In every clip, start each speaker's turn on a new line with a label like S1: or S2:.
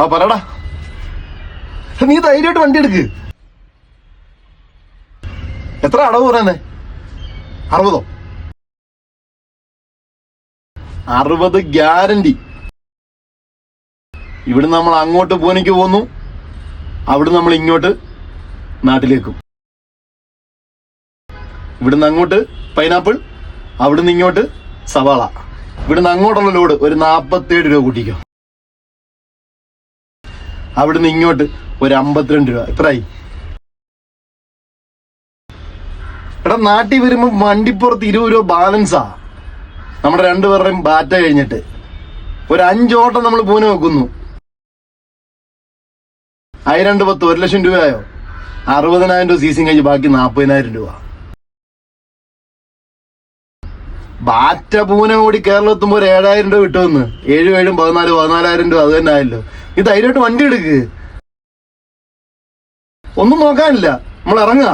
S1: ആ പറടാ. നീ ധൈര്യമായിട്ട് വണ്ടി എടുക്ക്. എത്ര അടവ് പറയുന്നേ അറുപതോ? അറുപത് ഗ്യാരണ്ടി. ഇവിടുന്ന് നമ്മൾ അങ്ങോട്ട് പൂനയ്ക്ക് പോന്നു. അവിടുന്ന് നമ്മൾ ഇങ്ങോട്ട് നാട്ടിലേക്കും. ഇവിടുന്ന് അങ്ങോട്ട് പൈനാപ്പിൾ അവിടുന്ന് ഇങ്ങോട്ട് സവാള. ഇവിടുന്ന് അങ്ങോട്ടുള്ള ലോഡ് ഒരു നാൽപ്പത്തേഴ് രൂപ കൂട്ടിക്കോ. അവിടുന്ന് ഇങ്ങോട്ട് ഒരു അമ്പത്തിരണ്ട് രൂപ. എത്രയായി എടാ നാട്ടിൽ വരുമ്പോ വണ്ടിപ്പുറത്ത് ഇരുപത് രൂപ ബാലൻസാ. നമ്മുടെ രണ്ടുപേരുടെയും ബാറ്റ കഴിഞ്ഞിട്ട്. ഒരു അഞ്ചോട്ടം നമ്മൾ പൂനെ വെക്കുന്നു. ആയി രണ്ട് പത്ത് ഒരു ലക്ഷം രൂപയായോ? അറുപതിനായിരം രൂപ സീസിങ് കഴിഞ്ഞ് ബാക്കി നാൽപ്പതിനായിരം രൂപ. ബാറ്റ പൂനെ കൂടി കേരളത്തുമ്പോൾ ഒരു ഏഴായിരം രൂപ കിട്ടുമെന്ന്. ഏഴും ഏഴും പതിനാല് പതിനാലായിരം രൂപ അത് തന്നെ ആയല്ലോ. ഇത് ധൈര്യമായിട്ട് വണ്ടി എടുക്ക്. ഒന്നും നോക്കാനില്ല. നമ്മൾ ഇറങ്ങുക.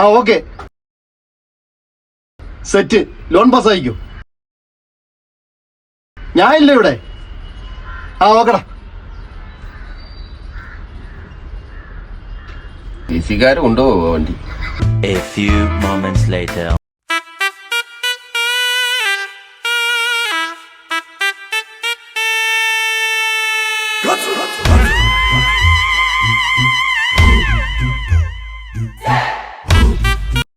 S1: ആ ഓക്കെ സെറ്റ് ലോൺ പാസ് ആയിക്കോ. ഞാൻ ഇല്ല ഇവിടെ. ആ ഓക്കടാ
S2: കൊണ്ടുപോകുമോ വണ്ടി?
S3: A few moments later.
S4: Let's.